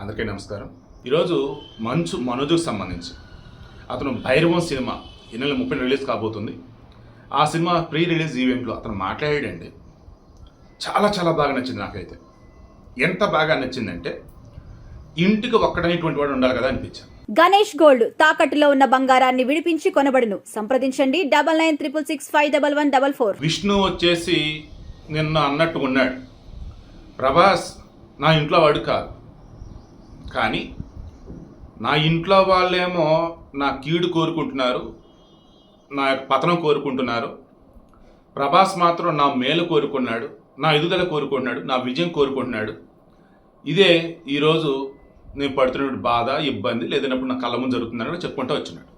అందరికీ నమస్కారం. ఈరోజు మంచు మనోజ్కి సంబంధించి. అతను భైరవం సినిమా ఈ నెల ముప్పై రిలీజ్ కాబోతుంది. ఆ సినిమా ప్రీ రిలీజ్ ఈవెంట్లో అతను మాట్లాడాడండి. చాలా చాలా బాగా నచ్చింది నాకైతే. ఎంత బాగా నచ్చిందంటే ఇంటికి ఒక్కడనేటువంటి వాడు ఉండాలి కదా అనిపించింది. గణేష్ గోల్డ్ తాకట్టులో ఉన్న బంగారాన్ని విడిపించి కొనబడును. సంప్రదించండి. Double nine triple six five double one double four. Vishnu వచ్చేసి నిన్న అన్నట్టు ఉన్నాడు. ప్రభాస్ నా ఇంట్లో వాడు కాదు. కానీ నా ఇంట్లో వాళ్ళేమో నా కీడు కోరుకుంటున్నారు నా యొక్క పతనం కోరుకుంటున్నారు. ప్రభాస్ మాత్రం నా మేలు కోరుకున్నాడు నా ఎదుగుదల కోరుకుంటున్నాడు నా విజయం కోరుకుంటున్నాడు. ఇదే ఈరోజు నేను పడుతున్న బాధ ఇబ్బంది లేదన్నప్పుడు నా కళ్ళ ముందు జరుగుతుందని చెప్పుకుంటూ వచ్చినాడు.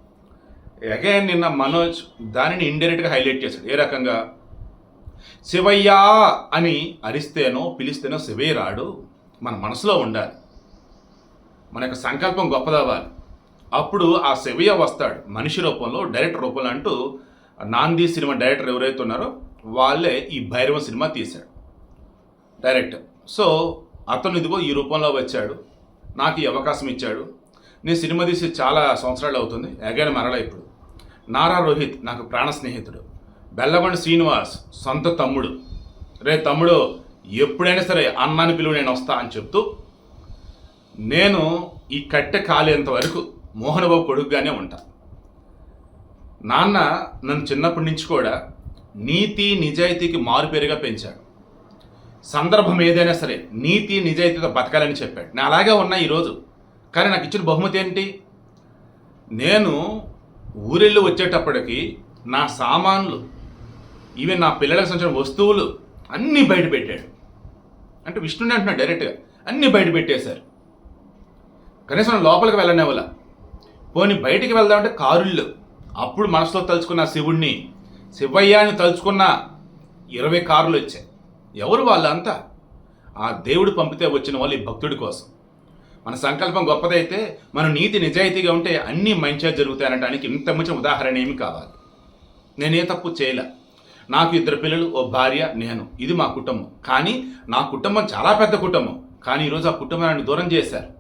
అగైన్ నిన్న మనోజ్ దానిని ఇండైరెక్ట్గా హైలైట్ చేశాడు. ఏ రకంగా? శివయ్యా అని అరిస్తేనో పిలిస్తేనో శివయ్య రాడు మన మనసులో ఉండాలి. మన యొక్క సంకల్పం గొప్పదవ్వాలి. అప్పుడు ఆ సెవియ వస్తాడు. మనిషి రూపంలో డైరెక్టర్ రూపంలో అంటూ నాంది సినిమా డైరెక్టర్ ఎవరైతే ఉన్నారో వాళ్ళే ఈ భైరవ సినిమా తీశాడు. డైరెక్టర్. సో అతను ఇదిగో ఈ రూపంలో వచ్చాడు. నాకు ఈ అవకాశం ఇచ్చాడు. నేను సినిమా తీసి చాలా సంవత్సరాలు అవుతుంది. ఎగైన మరలా ఇప్పుడు. నారా రోహిత్ నాకు ప్రాణ స్నేహితుడు. బెల్లగొండ శ్రీనివాస్ సొంత తమ్ముడు. రే తమ్ముడు ఎప్పుడైనా సరే అన్నాన్ని పిలువ నేను వస్తా అని చెప్తూ నేను ఈ కట్టె కాలేంత వరకు మోహనబాబు కొడుకుగానే ఉంటా. నాన్న నన్ను చిన్నప్పటి నుంచి కూడా నీతి నిజాయితీకి మారుపేరుగా పెంచాడు. సందర్భం ఏదైనా సరే నీతి నిజాయితీతో బతకాలని చెప్పాడు. నేను అలాగే ఉన్నా ఈరోజు. కానీ నాకు ఇచ్చిన బహుమతి ఏంటి? నేను ఊరెళ్ళి వచ్చేటప్పటికి నా సామాన్లు ఈవెన్ నా పిల్లలకు సంబంధించిన వస్తువులు అన్నీ బయట పెట్టాడు. అంటే విష్ణుని అంటున్నాడు డైరెక్ట్గా. అన్నీ బయట పెట్టేశారు. కనీసం లోపలికి వెళ్ళనివ్వాల. పోనీ బయటికి వెళ్దామంటే కారుళ్ళు. అప్పుడు మనసులో తలుచుకున్న శివుణ్ణి శివయ్యాని తలుచుకున్న ఇరవై కారులు వచ్చాయి. ఎవరు వాళ్ళంతా? ఆ దేవుడు పంపితే వచ్చిన వాళ్ళు ఈ భక్తుడి కోసం. మన సంకల్పం గొప్పదైతే మన నీతి నిజాయితీగా ఉంటే అన్నీ మంచిగా జరుగుతాయనడానికి ఇంత మంచి ఉదాహరణ ఏమి కావాలి? నేనే తప్పు చేయలే. నాకు ఇద్దరు పిల్లలు ఓ భార్య నేను. ఇది మా కుటుంబం. కానీ నా కుటుంబం చాలా పెద్ద కుటుంబం. కానీ ఈరోజు ఆ కుటుంబాన్ని దూరం చేశారు.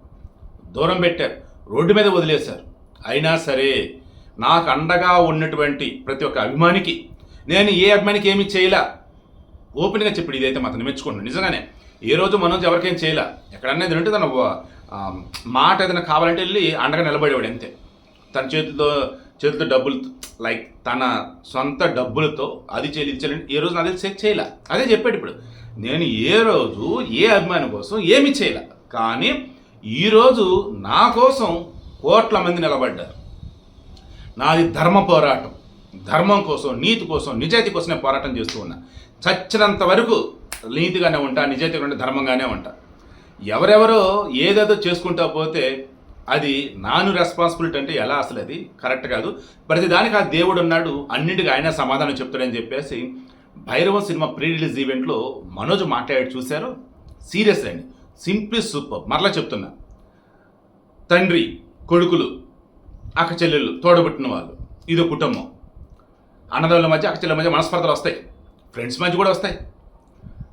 దూరం పెట్టారు. రోడ్డు మీద వదిలేశారు. అయినా సరే నాకు అండగా ఉన్నటువంటి ప్రతి ఒక్క అభిమానికి నేను ఏ అభిమానికి ఏమి చేయలే. ఓపెన్గా చెప్పి ఇదైతే మాత్రం మెచ్చుకున్నాను నిజంగానే ఏ రోజు మనోజ్ ఎవరికేం చేయలే. ఎక్కడన్నా ఏదైనా ఉంటే తన మాట ఏదైనా కావాలంటే వెళ్ళి అండగా నిలబడేవాడు అంతే. తన చేతితో చేతితో డబ్బులు లైక్ తన సొంత డబ్బులతో అది చేయాలి ఏ రోజు అది సెట్ చేయలే. అదే చెప్పాడు ఇప్పుడు. నేను ఏ రోజు ఏ అభిమాని కోసం ఏమి చేయలే. కానీ ఈరోజు నా కోసం కోట్ల మంది నిలబడ్డారు. నాది ధర్మ పోరాటం. ధర్మం కోసం నీతి కోసం నిజాయితీ కోసం నేను పోరాటం చేస్తూ ఉన్నా. చచ్చినంత వరకు నీతిగానే ఉంటా నిజాయితీగా ఉంటే ధర్మంగానే ఉంటా. ఎవరెవరో ఏదేదో చేసుకుంటా పోతే అది నాను రెస్పాన్సిబిలిటీ అంటే ఎలా అసలు అది? కరెక్ట్ కాదు. ప్రతి దానికి ఆ దేవుడు ఉన్నాడు అన్నింటికి ఆయన సమాధానం చెప్తాడని చెప్పేసి భైరవ సినిమా ప్రీ రిలీజ్ ఈవెంట్లో మనోజ్ మాట్లాడి చూశారు. సీరియస్ అండి సింప్లీ సూపర్. మరలా చెప్తున్నా. తండ్రి కొడుకులు అక్క చెల్లెళ్ళు తోడబుట్టిన వాళ్ళు. ఇదో కుటుంబం. అన్నదమ్ముల మధ్య అక్క చెల్లెల మధ్య మనస్పర్ధలు వస్తాయి. ఫ్రెండ్స్ మధ్య కూడా వస్తాయి.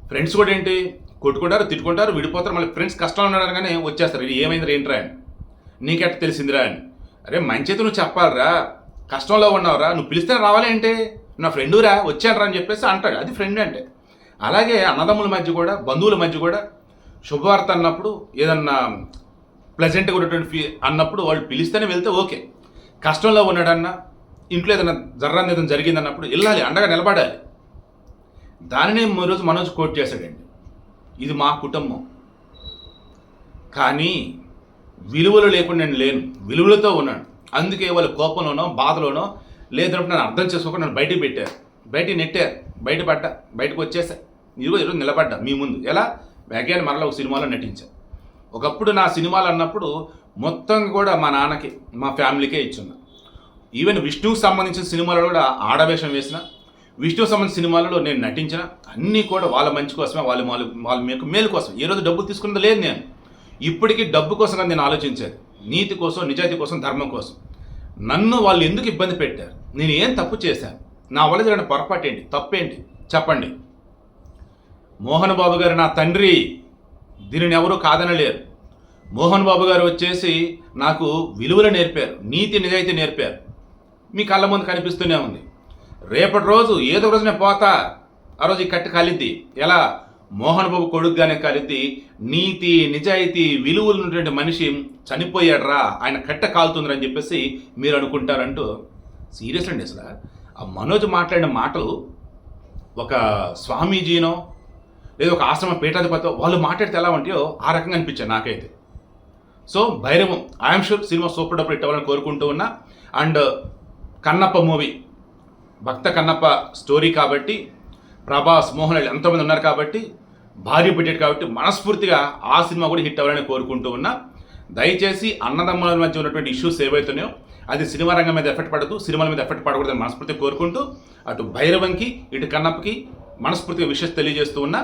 ఫ్రెండ్స్ కూడా ఏంటి? కొట్టుకుంటారు తిట్టుకుంటారు విడిపోతారు. మళ్ళీ ఫ్రెండ్స్ కష్టంలో ఉన్నారు కానీ వచ్చేస్తారు. ఇది ఏమైంది ఏంట్రా అని. నీకెట్ట తెలిసిందిరా అని. అరే మంచిది నువ్వు చెప్పాలిరా. కష్టంలో ఉన్నావురా. నువ్వు పిలిస్తే రావాలి నా ఫ్రెండురా వచ్చానరా అని చెప్పేసి అంటాడు. అది ఫ్రెండ్ అంటే. అలాగే అన్నదమ్ముల మధ్య కూడా బంధువుల మధ్య కూడా శుభవార్త అన్నప్పుడు ఏదన్నా ప్లెజెంట్గా ఉన్నటువంటి ఫీ అన్నప్పుడు వాళ్ళు పిలిస్తేనే వెళ్తే ఓకే. కష్టంలో ఉన్నాడన్నా ఇంట్లో ఏదైనా జర్రాన్ని ఏదైనా జరిగిందన్నప్పుడు వెళ్ళాలి అండగా నిలబడాలి. దానినే రోజు మనోజ్ కోట్ చేశాడండి. ఇది మా కుటుంబం. కానీ విలువలు లేకుండా నేను లేను. విలువలతో ఉన్నాను. అందుకే వాళ్ళు కోపంలోనో బాధలోనో లేదన్నప్పుడు నన్ను అర్థం చేసుకోకుండా నన్ను బయటికి పెట్టారు. బయటికి నెట్టారు. బయటపడ్డా బయటకు వచ్చేసా. ఈరోజు ఈరోజు నిలబడ్డా మీ ముందు. ఎలా? అగైన్ మరలా ఒక సినిమాలో నటించాను ఒకప్పుడు నా సినిమాలు అన్నప్పుడు మొత్తం కూడా మా నాన్నకి మా ఫ్యామిలీకే ఇచ్చున్నా. ఈవెన్ విష్ణువుకి సంబంధించిన సినిమాలలో కూడా ఆడవేషం వేసిన విష్ణువు సంబంధించిన సినిమాలలో నేను నటించిన అన్నీ కూడా వాళ్ళ మంచి కోసమే వాళ్ళ వాళ్ళ వాళ్ళ మీకు మేలు కోసం ఏ రోజు డబ్బు తీసుకున్నది లేదు నేను. ఇప్పటికీ డబ్బు కోసం నేను ఆలోచించేది. నీతి కోసం నిజాయితీ కోసం ధర్మం కోసం. నన్ను వాళ్ళు ఎందుకు ఇబ్బంది పెట్టారు? నేను ఏం తప్పు చేశాను? నా వల్ల జరిగిన పొరపాటు ఏంటి? తప్పేంటి? చెప్పండి. మోహన్ బాబు గారు నా తండ్రి. దీనిని ఎవరూ కాదనలేరు. మోహన్ బాబు గారు వచ్చేసి నాకు విలువలు నేర్పారు నీతి నిజాయితీ నేర్పారు. మీ కళ్ళ ముందు కనిపిస్తూనే ఉంది. రేపటి రోజు ఏదో ఒక రోజు నేను పోతా. ఆ రోజు ఈ కట్టు కలిద్ది. ఎలా? మోహన్ బాబు కొడుకుగానే కలిద్ది. నీతి నిజాయితీ విలువలు ఉన్నటువంటి మనిషి చనిపోయాడ్రా ఆయన కట్ట కాలుతుందని చెప్పేసి మీరు అనుకుంటారంటూ సీరియస్ అండి అసలు. ఆ మనోజ్ మాట్లాడిన మాటలు ఒక స్వామీజీనో లేదా ఒక ఆశ్రమ పీఠాధిపతి వాళ్ళు మాట్లాడితే ఎలా ఉంటాయో ఆ రకంగా అనిపించాను నాకైతే. So Bhairavam I'm sure cinema super డబ్బులు ఇవ్వాలని కోరుకుంటూ ఉన్నా and Kannappa movie Bhakta Kannappa story కాబట్టి ప్రభాస్ మోహన్ రెడ్డి ఎంతోమంది ఉన్నారు కాబట్టి భారీ బడ్జెట్ కాబట్టి మనస్ఫూర్తిగా ఆ సినిమా కూడా హిట్ అవ్వాలని కోరుకుంటూ ఉన్నా దయచేసి అన్నదమ్ముల మధ్య ఉన్నటువంటి ఇష్యూస్ ఏవైతున్నాయో అది సినిమా రంగం మీద ఎఫెక్ట్ పడదు సినిమాల మీద ఎఫెక్ట్ పడకూడదని మనస్ఫూర్తిగా కోరుకుంటూ అటు భైరవంకి ఇటు కన్నప్పకి మనస్ఫూర్తిగా విషెస్ తెలియజేస్తూ ఉన్నా